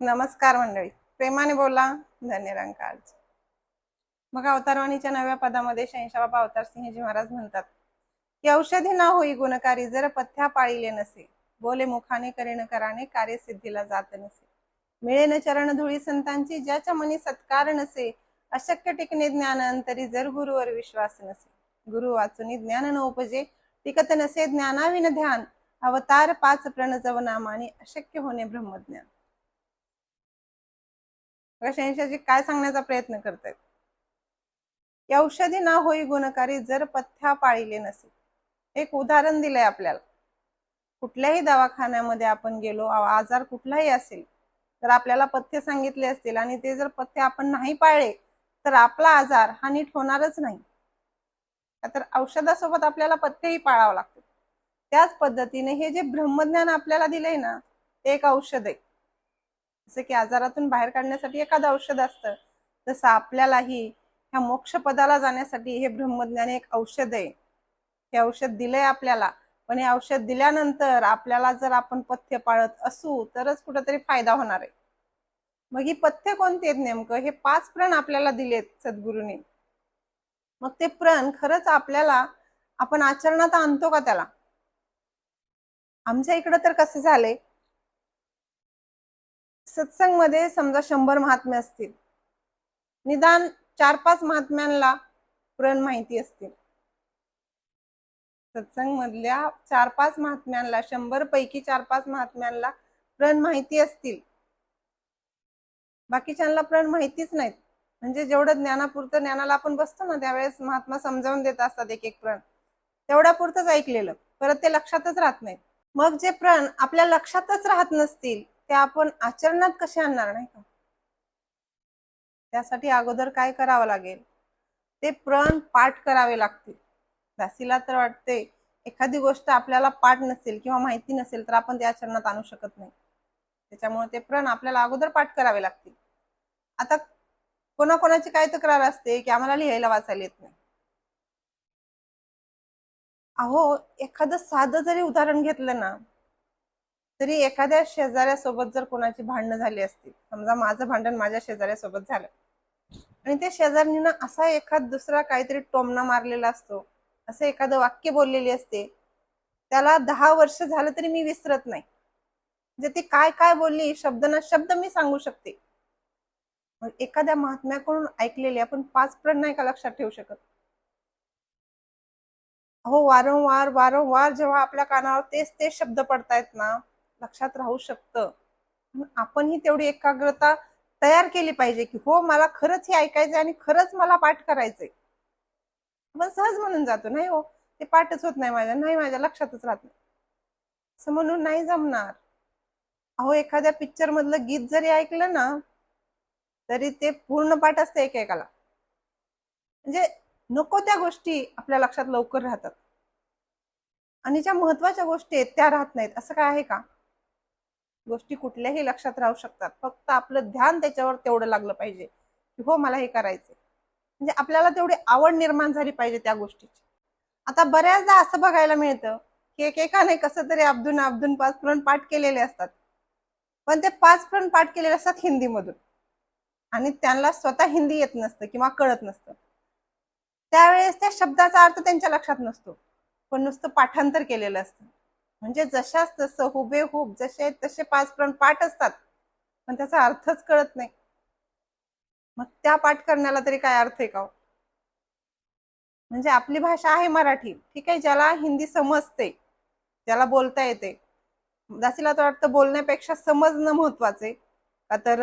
नमस्कार मंडळी. प्रेमाने बोला धन्यरंकारच मग अवतारवाणीच्या नव्या पदामध्ये शंशाबाबा अवतार सिंहजी महाराज म्हणतात की औषधी ना होई गुणकारी जर पथ्या पाळीले नसे बोले मुखाने करेन कराने कार्य सिद्धीला जात नसे. मिळेन चरण धुळी संतांची ज्याच्या मनी सत्कार नसे अशक्य टिकणे ज्ञान अंतरी जर गुरुवर विश्वास नसे. गुरु वाचुनी ज्ञान न उपजे टिकत नसे ज्ञानाविन ध्यान अवतार पाच प्रणजवनामाने अशक्य होणे ब्रह्मज्ञान. बघा काय सांगण्याचा प्रयत्न करतायत? या औषधी ना होई गुणकारी जर पथ्या पाळीले नसेल. एक उदाहरण दिलंय आपल्याला. कुठल्याही दवाखान्यामध्ये आपण गेलो आजार कुठलाही असेल तर आपल्याला पथ्य सांगितले असतील आणि ते जर पथ्य आपण नाही पाळले तर आपला आजार हा नीट होणारच नाही. तर औषधासोबत आपल्याला पथ्यही पाळावं लागतं. त्याच पद्धतीने हे जे ब्रह्मज्ञान आपल्याला दिलंय ना ते एक औषध आहे. जसं की आजारातून बाहेर काढण्यासाठी एखादं औषध असतं तसं आपल्यालाही ह्या मोक्षपदाला जाण्यासाठी हे ब्रह्मज्ञान एक औषध आहे. हे औषध दिलंय आपल्याला पण हे औषध दिल्यानंतर आपल्याला जर आपण पथ्य पाळत असू तरच कुठेतरी फायदा होणार आहे. मग ही पथ्य कोणती आहेत नेमकं? हे पाच प्रण आपल्याला दिलेत सद्गुरूंनी. मग ते प्रण खरंच आपल्याला आपण आचरणात आणतो का त्याला? आमच्या इकडं तर कसं झालंय सत्संगमध्ये समजा शंभर महात्मे असतील. निदान चार पाच महात्म्यांना प्रण माहिती असतील. सत्संग मधल्या चार पाच महात्म्यांना शंभर पैकी चार पाच महात्म्यांना प्रण माहिती असतील. बाकीच्यांना प्रण माहितीच नाहीत. म्हणजे जेवढं ज्ञानापुरतं ज्ञानाला आपण बसतो ना त्यावेळेस महात्मा समजावून देत असतात एक एक प्रण. तेवढ्या पुरतच ऐकलेलं. परत ते लक्षातच राहत नाहीत. मग जे प्रण आपल्या लक्षातच राहत नसतील ते आपण आचरणात कसे आणणार नाही का? त्यासाठी अगोदर काय करावं लागेल? ते प्रण पाठ करावे लागतील. दासीला तर वाटते एखादी गोष्ट आपल्याला पाठ नसेल किंवा माहिती नसेल तर आपण ते आचरणात आणू शकत नाही. त्याच्यामुळे ते प्रण आपल्याला अगोदर पाठ करावे लागतील. आता कोणाकोणाची काय तक्रार असते की आम्हाला लिहायला वाचायला येत नाही? अहो एखादं साधं जरी उदाहरण घेतलं ना तरी एखाद्या शेजाऱ्यासोबत जर कोणाची भांडणं झाली असतील समजा माझं भांडण माझ्या शेजाऱ्यासोबत झालं आणि त्या शेजारणीनं असा एखाद दुसरा काहीतरी टोमना मारलेला असतो असं एखादं वाक्य बोललेली असते त्याला दहा वर्ष झालं तरी मी विसरत नाही. म्हणजे ती काय काय बोलली शब्द ना शब्द मी सांगू शकते. एखाद्या महात्म्याकडून ऐकलेले आपण पाच प्रण नाही का लक्षात ठेवू शकत? हो वारंवार वारंवार जेव्हा आपल्या कानावर तेच तेच शब्द पडतायत ना लक्षात राहू शकतं. आपणही तेवढी एकाग्रता तयार केली पाहिजे की हो मला खरंच हे ऐकायचंय आणि खरंच मला पाठ करायचंय. आपण सहज म्हणून जातो नाही हो ते पाठच होत नाही माझ्या नाही माझ्या लक्षातच राहत नाही. असं म्हणून नाही जमणार. अहो एखाद्या पिक्चर मधलं गीत जरी ऐकलं ना तरी ते पूर्ण पाठ असते एकेकाला. म्हणजे नको त्या गोष्टी आपल्या लक्षात लवकर राहतात. आणि ज्या महत्त्वाच्या गोष्टी आहेत त्या राहत नाहीत. असं काय आहे का? गोष्टी कुठल्याही लक्षात राहू शकतात. फक्त आपलं ध्यान त्याच्यावर तेवढं लागलं पाहिजे की हो मला हे करायचंय. म्हणजे आपल्याला तेवढी आवड निर्माण झाली पाहिजे त्या गोष्टीची. आता बऱ्याचदा असं बघायला मिळतं की एकेकाने कसं तरी अब्दून अब्दून पाच प्रण पाठ केलेले असतात. पण ते पाच प्रण पाठ केलेले असतात हिंदीमधून. आणि त्यांना स्वतः हिंदी येत नसतं किंवा कळत नसतं. त्यावेळेस त्या शब्दाचा अर्थ त्यांच्या लक्षात नसतो. पण नुसतं पाठांतर केलेलं असतं. म्हणजे जशाच तसं हुबेहूब जसे आहेत तसे पाच प्रण पाठ असतात. पण त्याचा अर्थच कळत नाही. मग त्या पाठ करण्याला तरी काय अर्थ आहे का हो? म्हणजे आपली भाषा आहे मराठी ठीक आहे? ज्याला हिंदी समजते ज्याला बोलता येते. दासीला तर वाटतं बोलण्यापेक्षा समजणं महत्त्वाचे. का तर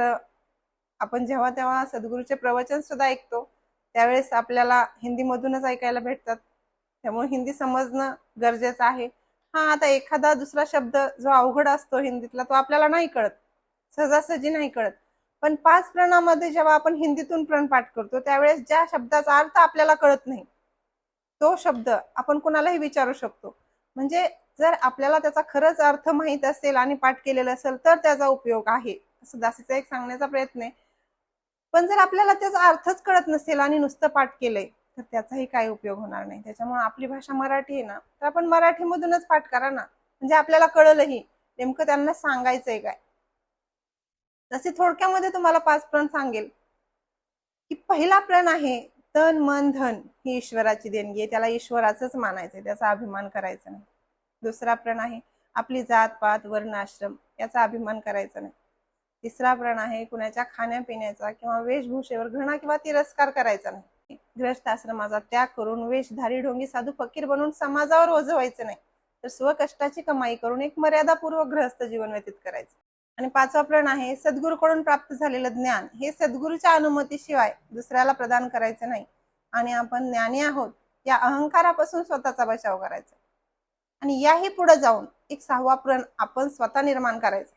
आपण जेव्हा तेव्हा सद्गुरूचे प्रवचन सुद्धा ऐकतो त्यावेळेस आपल्याला हिंदीमधूनच ऐकायला भेटतात. त्यामुळे हिंदी समजणं गरजेचं आहे. हा आता एखादा दुसरा शब्द जो अवघड असतो हिंदीतला तो आपल्याला नाही कळत. सहजासहजी नाही कळत. पण पाच प्रणामध्ये जेव्हा आपण हिंदीतून प्रण पाठ करतो त्यावेळेस ज्या शब्दाचा अर्थ आपल्याला कळत नाही तो शब्द आपण कुणालाही विचारू शकतो. म्हणजे जर आपल्याला त्याचा खरंच अर्थ माहीत असेल आणि पाठ केलेला असेल तर त्याचा उपयोग आहे असं दासीचा एक सांगण्याचा प्रयत्न आहे. पण जर आपल्याला त्याचा अर्थच कळत नसेल आणि नुसतं पाठ केलंय तर त्याचाही काही उपयोग होणार नाही. त्याच्यामुळे आपली भाषा मराठी आहे ना तर आपण मराठीमधूनच पाठ करा ना. म्हणजे आपल्याला कळलंही नेमकं त्यांना सांगायचंय काय? तसे थोडक्यामध्ये तुम्हाला पाच प्रण सांगेल. की पहिला प्रण आहे तन मन धन ही ईश्वराची देणगी आहे. त्याला ईश्वराचंच मानायचंय त्याचा अभिमान करायचा नाही. दुसरा प्रण आहे आपली जात पात वर्ण आश्रम याचा अभिमान करायचा नाही. तिसरा प्रण आहे कुणाच्या खाण्यापिण्याचा किंवा वेशभूषेवर घृणा किंवा तिरस्कार करायचा नाही. ग्रस्त आश्रमाचा त्याग करून वेशधारी ढोंगी साधू फकीर बनून समाजावर ओझं व्हायचं नाही. तर स्वकष्टाची कमाई करून एक मर्यादापूर्वक ग्रहस्थ जीवन व्यतीत करायचं. आणि पाचवा प्रण आहे सद्गुरूकडून प्राप्त झालेलं ज्ञान. हे सद्गुरूच्या अनुमतीशिवाय दुसऱ्याला प्रदान करायचं नाही. आणि आपण ज्ञानी आहोत या अहंकारापासून स्वतःचा बचाव करायचा. आणि याही पुढे जाऊन एक सहावा प्रण आपण स्वतः निर्माण करायचा.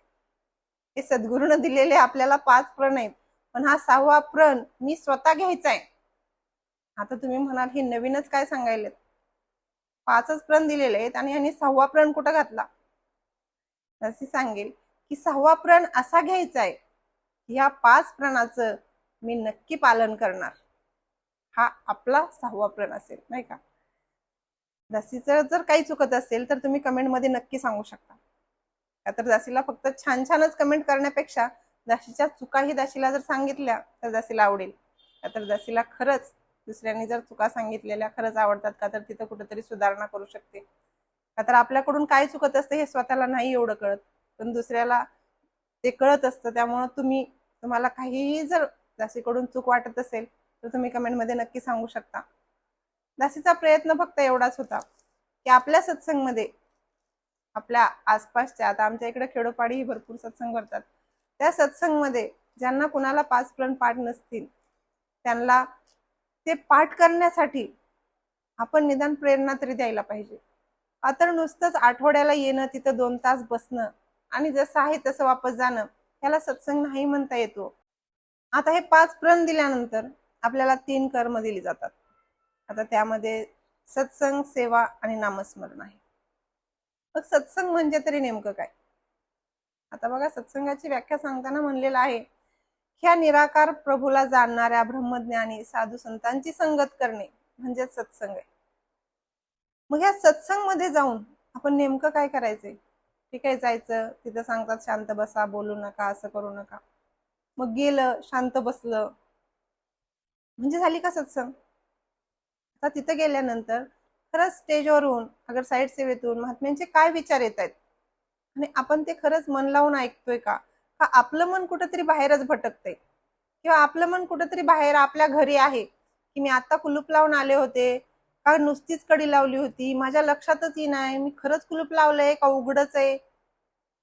हे सद्गुरूनं दिलेले आपल्याला पाच प्रण आहेत. पण हा सहावा प्रण मी स्वतः घ्यायचा आहे. आता तुम्ही म्हणाल हे नवीनच काय सांगायलेत? पाचच प्रण दिलेले आहेत आणि यांनी सहावा प्रण कुठं घातला? असे सांगेल की सहावा प्रण असा घ्यायचा आहे या पाच प्रणाचं मी नक्की पालन करणार. हा आपला सहावा प्रण असेल नाही का? दासीचं जर काही चुकत असेल तर तुम्ही कमेंटमध्ये नक्की सांगू शकता. का तर दासीला फक्त छान छानच कमेंट करण्यापेक्षा दासीच्या चुकाही दासीला जर सांगितल्या तर दासीला आवडेल. का तर दासीला खरंच दुसऱ्यांनी जर चुका सांगितलेल्या खरंच आवडतात का तर तिथं कुठेतरी सुधारणा करू शकते. का तर आपल्याकडून काय चुकत असते हे स्वतःला नाही एवढं कळत. पण दुसऱ्याला ते कळत असतं त्यामुळं तुम्ही तुम्हाला काहीही जर दासीकडून चूक वाटत असेल तर तुम्ही कमेंटमध्ये नक्की सांगू शकता. दासीचा प्रयत्न फक्त एवढाच होता की आपल्या सत्संगमध्ये आपल्या आसपासच्या आता आमच्या इकडे खेडोपाडीही भरपूर सत्संग करतात त्या सत्संगमध्ये ज्यांना कुणाला पाच प्रण पाठ नसतील त्यांना ते पाठ करण्यासाठी आपण निदान प्रेरणा तरी द्यायला पाहिजे. आता नुसतंच आठवड्याला येणं तिथं दोन तास बसणं आणि जसं आहे तसं वापस जाणं ह्याला सत्संग नाही म्हणता येतो. आता हे पाच प्रण दिल्यानंतर आपल्याला तीन कर्म दिली जातात. आता त्यामध्ये सत्संग सेवा आणि नामस्मरण आहे. मग सत्संग म्हणजे तरी नेमकं काय? आता बघा सत्संगाची व्याख्या सांगताना म्हणलेलं आहे ह्या निराकार प्रभूला जाणणाऱ्या ब्रह्मज्ञानी साधू संतांची संगत करणे म्हणजे सत्संग आहे. मग ह्या सत्संगमध्ये जाऊन आपण नेमकं काय करायचंय? ठीक आहे जायचं तिथं सांगतात शांत बसा बोलू नका असं करू नका. मग गेलं शांत बसलं. म्हणजे झाली का सत्संग? आता तिथं गेल्यानंतर खरंच स्टेजवरून अगर साईड सेवेतून महात्म्यांचे काय विचार येत आहेत आणि आपण ते खरंच मन लावून ऐकतोय का? का आपलं मन कुठंतरी बाहेरच भटकतंय? किंवा आपलं मन कुठंतरी बाहेर आपल्या घरी आहे की मी आता कुलूप लावून आले होते का नुसतीच कडी लावली होती माझ्या लक्षातच येई नाही मी खरंच कुलूप लावलंय का उघडच आहे?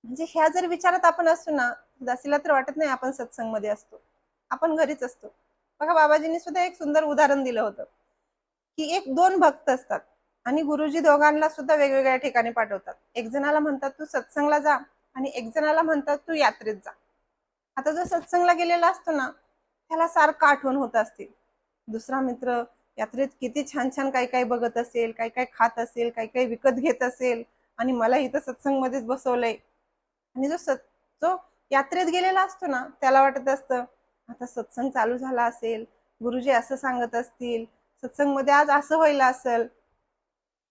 म्हणजे ह्या जर विचारात आपण असू ना दासीला तर वाटत नाही आपण सत्संगमध्ये असतो. आपण घरीच असतो. बघा बाबाजींनी सुद्धा एक सुंदर उदाहरण दिलं होतं की एक दोन भक्त असतात आणि गुरुजी दोघांना सुद्धा वेगवेगळ्या ठिकाणी पाठवतात. एक जणाला म्हणतात तू सत्संगला जा. आणि एक जणाला म्हणतात तू यात्रेत जा. आता जो सत्संगला गेलेला असतो ना त्याला सारखं आठवण होत असते. दुसरा मित्र यात्रेत किती छान छान काही काही बघत असेल काही काही खात असेल काही काही विकत घेत असेल आणि मला इथं सत्संगमध्येच बसवलंय. आणि जो सत जो यात्रेत गेलेला असतो ना त्याला वाटत असतं आता सत्संग चालू झाला असेल गुरुजी असं सांगत असतील सत्संगमध्ये आज असं व्हायला असेल.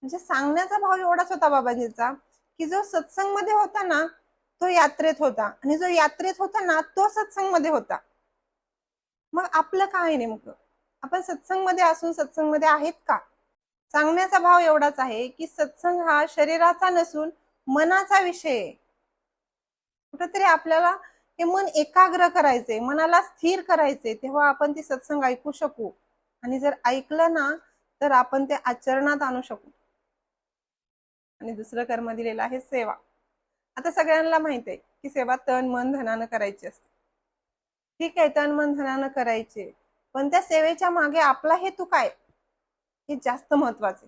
म्हणजे सांगण्याचा भाव एवढाच होता बाबाजीचा की जो सत्संगमध्ये होता ना तो यात्रेत होता. आणि जो यात्रेत होता ना तो सत्संगमध्ये होता. मग आपलं काय नेमकं? आपण सत्संगमध्ये असून सत्संगमध्ये आहेत का? सांगण्याचा भाव एवढाच आहे की सत्संग हा शरीराचा नसून मनाचा विषय आहे. कुठंतरी आपल्याला हे मन एकाग्र करायचे मनाला स्थिर करायचे तेव्हा आपण ती सत्संग ऐकू शकू. आणि जर ऐकलं ना तर आपण ते आचरणात आणू शकू. आणि दुसरं कर्म दिलेलं आहे सेवा. आता सगळ्यांना माहीत आहे की सेवा तन मन धनानं करायची असते. ठीक आहे तन मन धनानं करायचे. पण त्या सेवेच्या मागे आपला हेतू काय? हे जास्त महत्त्वाचे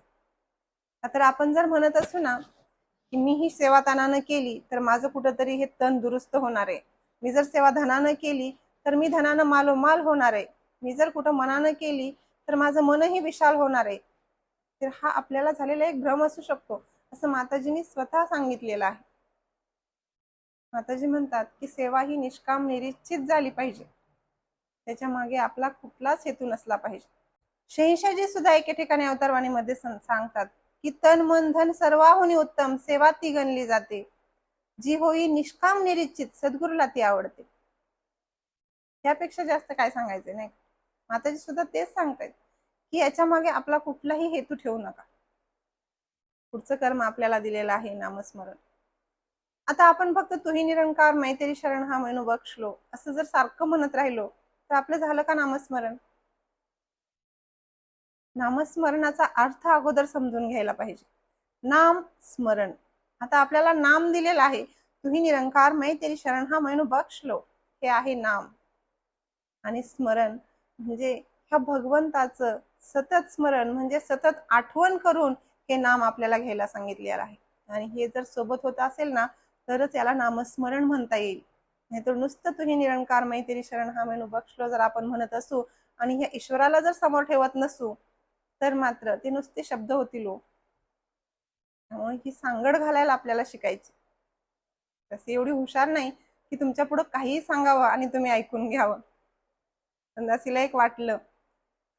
तर आपण जर म्हणत असू ना की मी ही सेवा तनानं केली तर माझं कुठंतरी हे तन दुरुस्त होणार आहे. मी जर सेवा धनानं केली तर मी धनानं मालोमाल होणार आहे. मी जर कुठं मनानं केली तर माझं मनही विशाल होणार आहे. तर हा आपल्याला झालेला एक भ्रम असू शकतो असं माताजींनी स्वतः सांगितलेलं आहे. माताजी म्हणतात की सेवा ही निष्काम निरीक्षित झाली पाहिजे. त्याच्यामागे आपला कुठलाच हेतू नसला पाहिजे. शहिशाजी सुद्धा एके ठिकाणी अवतारवाणीमध्ये सांगतात की तन मन धन सर्वाहुनी उत्तम सेवा ती गणली जाते. जी होई निष्काम निरीक्षित सद्गुरूला ती आवडते. त्यापेक्षा जास्त काय सांगायचं नाही माताजी सुद्धा तेच सांगतायत की याच्या मागे आपला कुठलाही हेतू ठेवू नका. पुढचं कर्म आपल्याला दिलेलं आहे नामस्मरण. आता आपण फक्त तुही निरंकार मैत्री शरण हा म्हणू बक्षलो असं जर सारखं म्हणत राहिलो तर आपलं झालं का नामस्मरण? नामस्मरणाचा अर्थ अगोदर समजून घ्यायला पाहिजे. नाम स्मरण. आता आपल्याला नाम दिलेलं आहे. तुही निरंकार मैत्री शरण हा मेनू बक्षलो हे आहे नाम. आणि स्मरण म्हणजे ह्या भगवंताचं सतत स्मरण म्हणजे सतत आठवण करून हे नाम आपल्याला घ्यायला सांगितलेलं आहे. आणि हे जर सोबत होत असेल ना तरच याला नामस्मरण म्हणता येईल. नाहीतर नुसतं तुही निरंकार मैत्री शरण हा मेनू बक्षलो जर आपण म्हणत असू आणि ह्या ईश्वराला जर समोर ठेवत नसू तर मात्र ते नुसते शब्द होतील त्यामुळे ही सांगड घालायला आपल्याला शिकायची. तसे एवढी हुशार नाही की तुमच्या पुढं काहीही सांगावं आणि तुम्ही ऐकून घ्यावं. संदासीला एक वाटलं.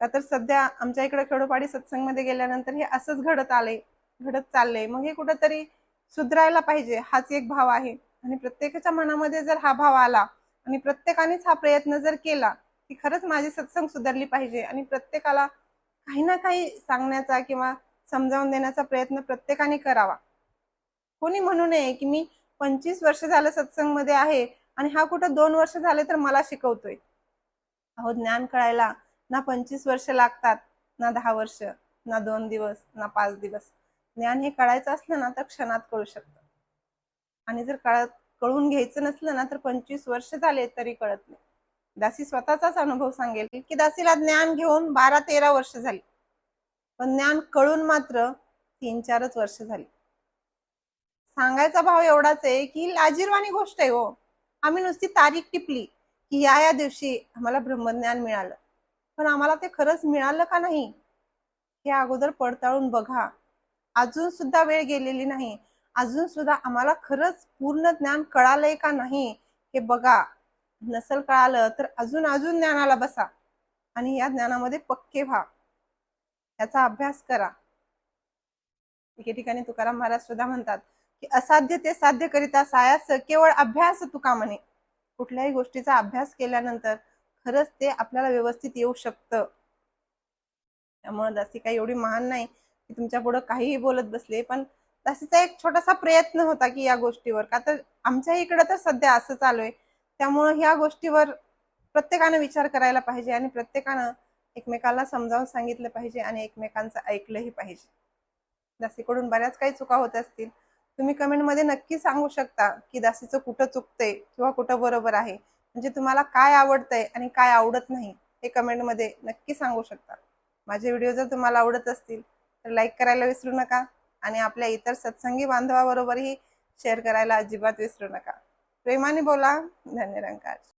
का तर सध्या आमच्या इकडे खेडोपाडी सत्संगमध्ये गेल्यानंतर हे असंच घडत आले घडत चाललंय मग हे कुठंतरी सुधरायला पाहिजे हाच एक भाव आहे. आणि प्रत्येकाच्या मनामध्ये जर हा भाव आला आणि प्रत्येकानेच हा प्रयत्न जर केला की खरंच माझी सत्संग सुधारली पाहिजे आणि प्रत्येकाला काही ना काही सांगण्याचा किंवा समजावून देण्याचा प्रयत्न प्रत्येकाने करावा. कोणी म्हणू नये की मी पंचवीस वर्ष झालं सत्संगमध्ये आहे आणि हा कुठं दोन वर्ष झाले तर मला शिकवतोय. अहो ज्ञान कळायला ना पंचवीस वर्ष लागतात ना दहा वर्ष ना दोन दिवस ना पाच दिवस. ज्ञान हे कळायचं असलं ना तर क्षणात कळू शकतं. आणि जर कळत कळून घ्यायचं नसलं ना तर पंचवीस वर्ष झाले तरी कळत नाही. दासी स्वतःचाच अनुभव सांगेल की दासीला ज्ञान घेऊन बारा तेरा वर्ष झाली. पण ज्ञान कळून मात्र तीन चारच वर्ष झाली. सांगायचा भाव एवढाच आहे की लाजीरवाणी गोष्ट आहे हो. आम्ही नुसती तारीख टिपली की या या दिवशी आम्हाला ब्रह्मज्ञान मिळालं. पण आम्हाला ते खरंच मिळालं का नाही हे अगोदर पडताळून बघा. अजून सुद्धा वेळ गेलेली नाही. अजून सुद्धा आम्हाला खरंच पूर्ण ज्ञान कळालंय का नाही हे बघा. नसल कळालं तर अजून अजून ज्ञानाला बसा आणि या ज्ञानामध्ये पक्के व्हा. याचा अभ्यास करा. एके ठिकाणी तुकाराम महाराज सुद्धा म्हणतात की असाध्य ते साध्य करिता सायास केवळ अभ्यास तुका म्हणे. कुठल्याही गोष्टीचा अभ्यास केल्यानंतर खरंच ते आपल्याला व्यवस्थित येऊ शकतं. त्यामुळे दासी काही एवढी महान नाही. की तुमच्या पुढं काहीही बोलत बसले पण तसेचा एक छोटासा प्रयत्न होता की या गोष्टीवर. का तर आमच्या इकडं तर सध्या असं चालू आहे. त्यामुळं ह्या गोष्टीवर प्रत्येकानं विचार करायला पाहिजे आणि प्रत्येकानं एकमेकाला समजावून सांगितलं पाहिजे आणि एकमेकांचं ऐकलंही पाहिजे. दासीकडून बऱ्याच काही चुका होत असतील. तुम्ही कमेंटमध्ये नक्की सांगू शकता की दासीचं कुठं चुकतंय किंवा कुठं बरोबर आहे. म्हणजे तुम्हाला काय आवडतंय आणि काय आवडत नाही हे कमेंटमध्ये नक्की सांगू शकता. माझे व्हिडिओ जर तुम्हाला आवडत असतील तर लाईक करायला विसरू नका आणि आपल्या इतर सत्संगी बांधवाबरोबरही शेअर करायला अजिबात विसरू नका. प्रेमाने बोला धन्यरंकार